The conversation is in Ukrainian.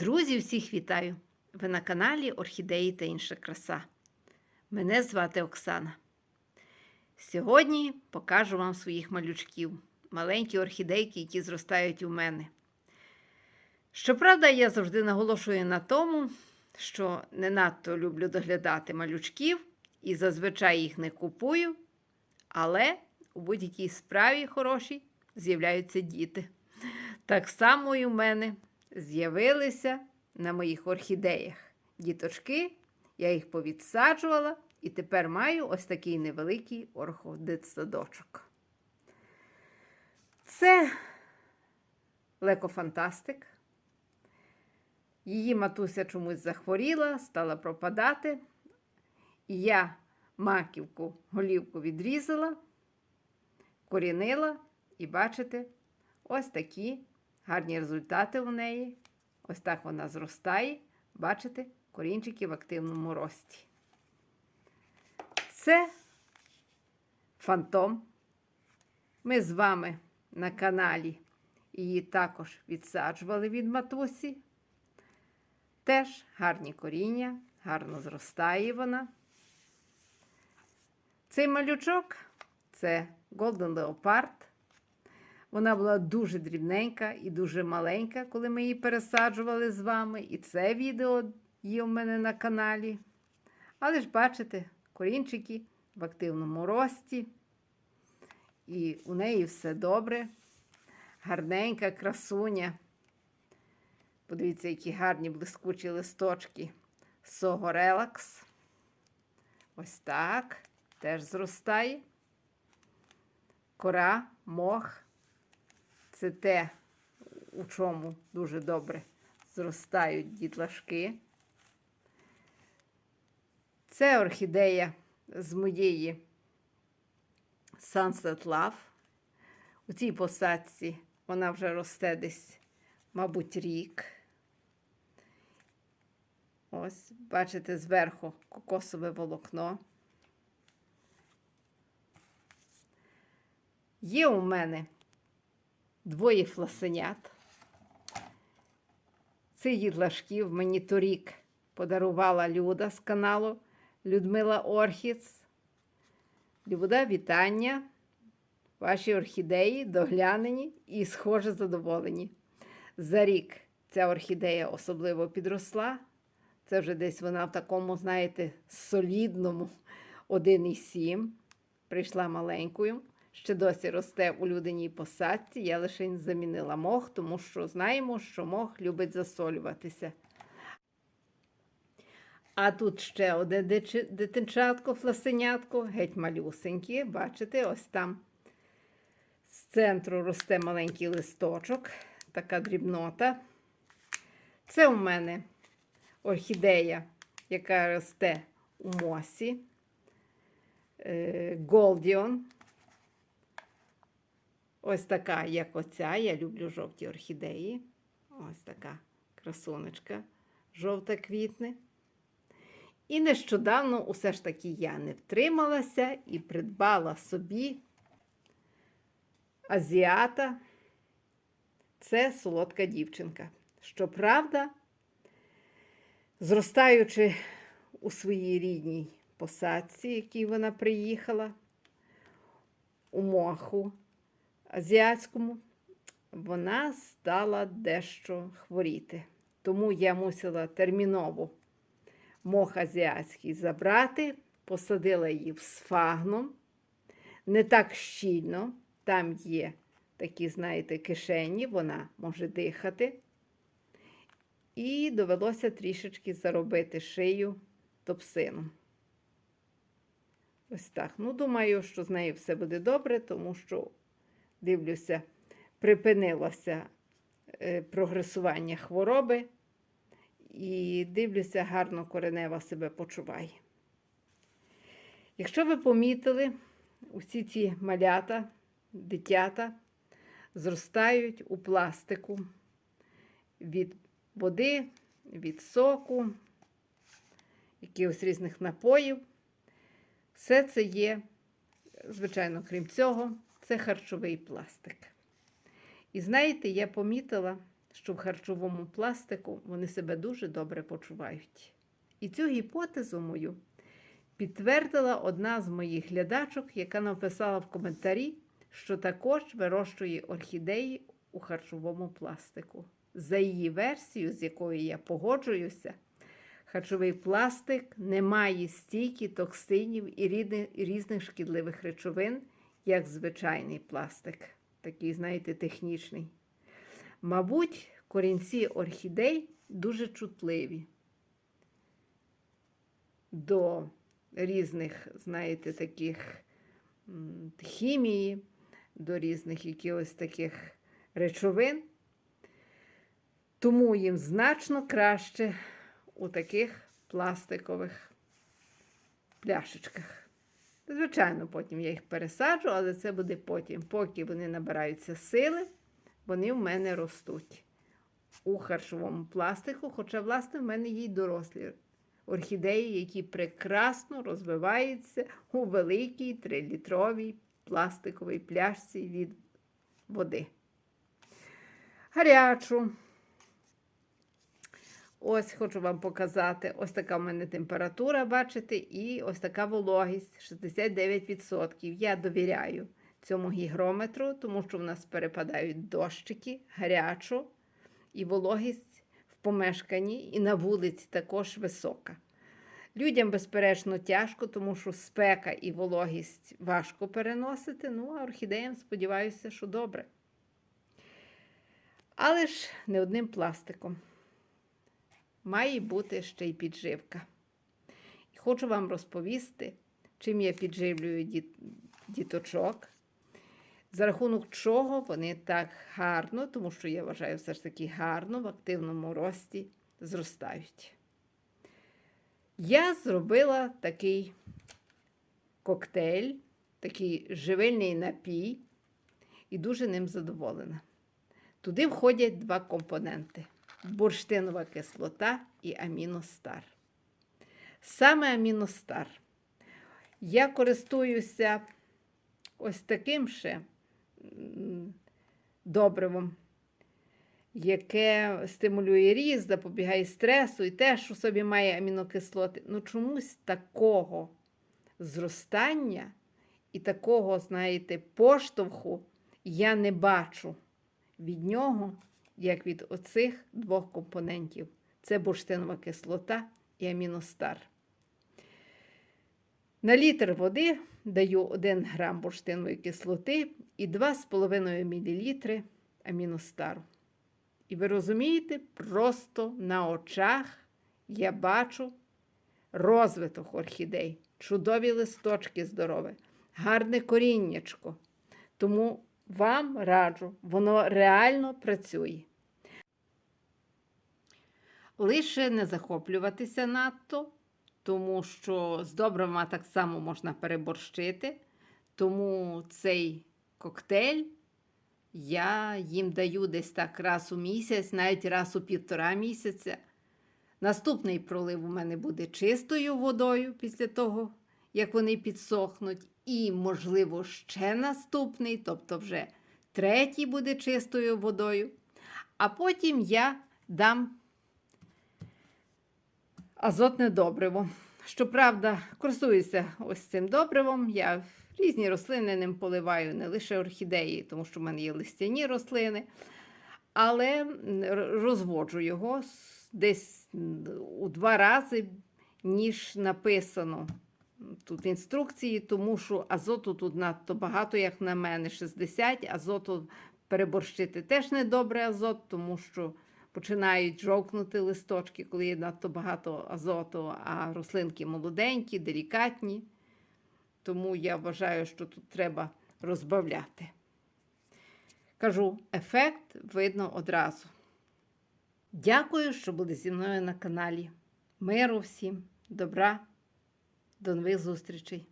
Друзі, всіх вітаю! Ви на каналі Орхідеї та інша краса. Мене звати Оксана. Сьогодні покажу вам своїх малючків, маленькі орхідейки, які зростають у мене. Щоправда, я завжди наголошую на тому, що не надто люблю доглядати малючків і зазвичай їх не купую, але у будь-якій справі хорошій з'являються діти. Так само і у мене з'явилися на моїх орхідеях діточки. Я їх повідсаджувала і тепер маю ось такий невеликий орходитсадочок. Це лекофантастик. Її матуся чомусь захворіла, стала пропадати. І я маківку, голівку відрізала, корінила, і бачите, ось такі гарні результати у неї. Ось так вона зростає. Бачите, корінчики в активному рості. Це фантом. Ми з вами на каналі її також відсаджували від матусі. Теж гарні коріння, гарно зростає вона. Цей малючок це Golden Leopard. Вона була дуже дрібненька і дуже маленька, коли ми її пересаджували з вами. І це відео є у мене на каналі. Але ж бачите, корінчики в активному рості. І у неї все добре. Гарненька красуня. Подивіться, які гарні блискучі листочки. Сого релакс. Ось так. Теж зростає. Кора, мох. Це те, у чому дуже добре зростають дітлашки. Це орхідея з моєї Sunset Love. У цій посадці вона вже росте десь, мабуть, рік. Ось, бачите, зверху кокосове волокно. Є у мене двоє фласенят. Цих дітлашків мені торік подарувала Люда з каналу Людмила Орхіц. Люда, вітання. Ваші орхідеї доглянені і, схоже, задоволені. За рік ця орхідея особливо підросла. Це вже десь вона в такому, знаєте, солідному 1,7. Прийшла маленькою. Ще досі росте у людиній посадці. Я лише замінила мох, тому що знаємо, що мох любить засолюватися. А тут ще одне дитинчатко, фласенятко, геть малюсенькі. Бачите, ось там з центру росте маленький листочок, така дрібнота. Це у мене орхідея, яка росте у мосі. Голдіон. Ось така, як оця. Я люблю жовті орхідеї. Ось така красунечка, жовта квітне. І нещодавно усе ж таки я не втрималася і придбала собі азіата. Це солодка дівчинка. Щоправда, зростаючи у своїй рідній посадці, якій вона приїхала, у моху азіатському, вона стала дещо хворіти. Тому я мусила терміново мох азіатський забрати, посадила її в сфагном, не так щільно, там є такі, знаєте, кишені, вона може дихати. І довелося трішечки заробити шию топсином. Ось так. Ну, думаю, що з нею все буде добре, тому що дивлюся, припинилося е, прогресування хвороби. І дивлюся, гарно коренева себе почуває. Якщо ви помітили, усі ці малята, дитята зростають у пластику від води, від соку, якихось різних напоїв. Все це є, звичайно, крім цього, це харчовий пластик. І знаєте, я помітила, що в харчовому пластику вони себе дуже добре почувають. І цю гіпотезу мою підтвердила одна з моїх глядачок, яка написала в коментарі, що також вирощує орхідеї у харчовому пластику. За її версією, з якою я погоджуюся, харчовий пластик не має стільки токсинів і різних шкідливих речовин, як звичайний пластик, такий, знаєте, технічний. Мабуть, корінці орхідей дуже чутливі до різних, знаєте, таких хімії, до різних якихось таких речовин. Тому їм значно краще у таких пластикових пляшечках. Звичайно, потім я їх пересаджу, але це буде потім. Поки вони набираються сили, вони в мене ростуть у харчовому пластику. Хоча, власне, в мене є й дорослі орхідеї, які прекрасно розвиваються у великій 3-літровій пластиковій пляшці від води. Гарячу. Ось хочу вам показати. Ось така в мене температура, бачите, і ось така вологість 69%. Я довіряю цьому гігрометру, тому що в нас перепадають дощики, гарячу і вологість в помешканні і на вулиці також висока. Людям, безперечно, тяжко, тому що спека і вологість важко переносити. Ну, а орхідеям, сподіваюся, що добре. Але ж не одним пластиком. Має бути ще й підживка. І хочу вам розповісти, чим я підживлюю діт- діточок, за рахунок чого вони так гарно, тому що я вважаю все ж таки гарно в активному рості зростають. Я зробила такий коктейль, такий живильний напій, і дуже ним задоволена. Туди входять два компоненти: бурштинова кислота і аміностар. Саме аміностар. Я користуюся ось таким ще добривом, яке стимулює ріст, запобігає стресу і теж у собі має амінокислоти. Ну, чомусь такого зростання і такого, знаєте, поштовху я не бачу від нього, як від оцих двох компонентів. Це бурштинова кислота і аміностар. На літр води даю 1 грам бурштинової кислоти і 2,5 мл аміностару. І ви розумієте, просто на очах я бачу розвиток орхідей, чудові листочки здорові, гарне коріннячко. Тому вам раджу, воно реально працює. Лише не захоплюватися надто, тому що з добрива так само можна переборщити. Тому цей коктейль я їм даю десь так раз у місяць, навіть раз у півтора місяця. Наступний пролив у мене буде чистою водою після того, як вони підсохнуть. І, можливо, ще наступний, тобто вже третій буде чистою водою. А потім я дам азотне добриво. Щоправда, користуюся ось цим добривом. Я різні рослини ним поливаю, не лише орхідеї, тому що в мене є листяні рослини. Але розводжу його десь у два рази, ніж написано тут в інструкції, тому що азоту тут надто багато, як на мене, 60, азоту переборщити теж не добре азот, тому що починають жовкнути листочки, коли є надто багато азоту, а рослинки молоденькі, делікатні. Тому я вважаю, що тут треба розбавляти. Кажу, ефект видно одразу. Дякую, що були зі мною на каналі. Миру всім, добра, до нових зустрічей!